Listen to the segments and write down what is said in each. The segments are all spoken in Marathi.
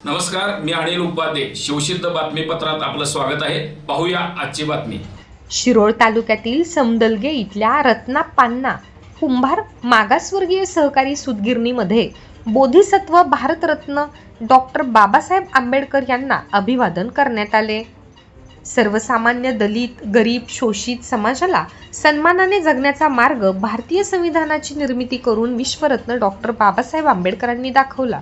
नमस्कार मी अनिल उपाध्ये. शिवसिद्ध बातमीपत्रात आपलं स्वागत आहे. पाहूया आजची बातमी. शिरोळ तालुक्यातील समदलगे इथल्या रत्ना पान्ना कुंभार मागासवर्गीय सहकारी सुदगिरणीमध्ये बोधिसत्व भारतरत्न डॉक्टर बाबासाहेब आंबेडकर यांना अभिवादन करण्यात आले. सर्वसामान्य दलित गरीब शोषित समाजाला सन्मानाने जगण्याचा मार्ग भारतीय संविधानाची निर्मिती करून विश्वरत्न डॉक्टर बाबासाहेब आंबेडकरांनी दाखवला.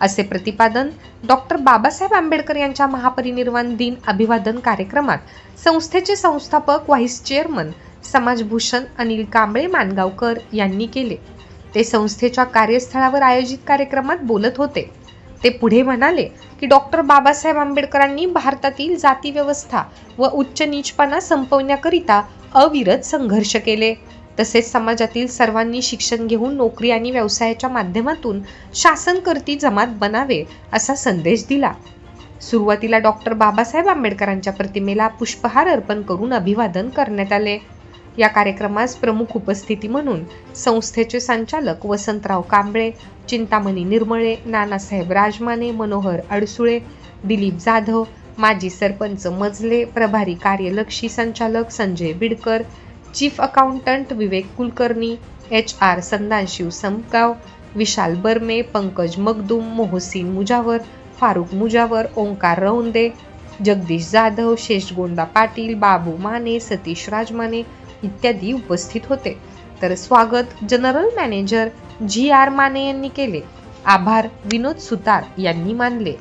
असे प्रतिपादन डॉक्टर बाबासाहेब आंबेडकर यांच्या महापरिनिर्वाण दिन अभिवादन कार्यक्रमात संस्थेचे संस्थापक व्हाईस चेअरमन समाजभूषण अनिल कांबळे मानगावकर यांनी केले. ते संस्थेच्या कार्यस्थळावर आयोजित कार्यक्रमात बोलत होते. ते पुढे म्हणाले की डॉक्टर बाबासाहेब आंबेडकरांनी भारतातील जातीव्यवस्था व उच्च नीचपणा संपवण्याकरिता अविरत संघर्ष केले. तसेच समाजातील सर्वांनी शिक्षण घेऊन नोकरी आणि व्यवसायाच्या माध्यमातून शासनकर्ती जमात बनावे असा संदेश दिला. सुरुवातीला डॉक्टर बाबासाहेब आंबेडकरांच्या प्रतिमेला पुष्पहार अर्पण करून अभिवादन करण्यात आले. या कार्यक्रमास प्रमुख उपस्थिती म्हणून संस्थेचे संचालक वसंतराव कांबळे चिंतामणी निर्मळे नानासाहेब राजमाने मनोहर अडसुळे दिलीप जाधव माजी सरपंच मजले प्रभारी कार्यलक्षी संचालक Sanjay Bidkar chief accountant Vivek Kulkarni H R Sandanshiv Samgaon Vishal Barme Pankaj Magdum Mohsin Mujawar Farooq Mujawar Omkar Raunde Jagdish Jadhav शेषगोंदा Patil बाबू माने सतीश राजमाने इत्यादी उपस्थित होते. तर स्वागत general manager G R Mane यांनी केले. आभार विनोद सुतार यांनी मानले.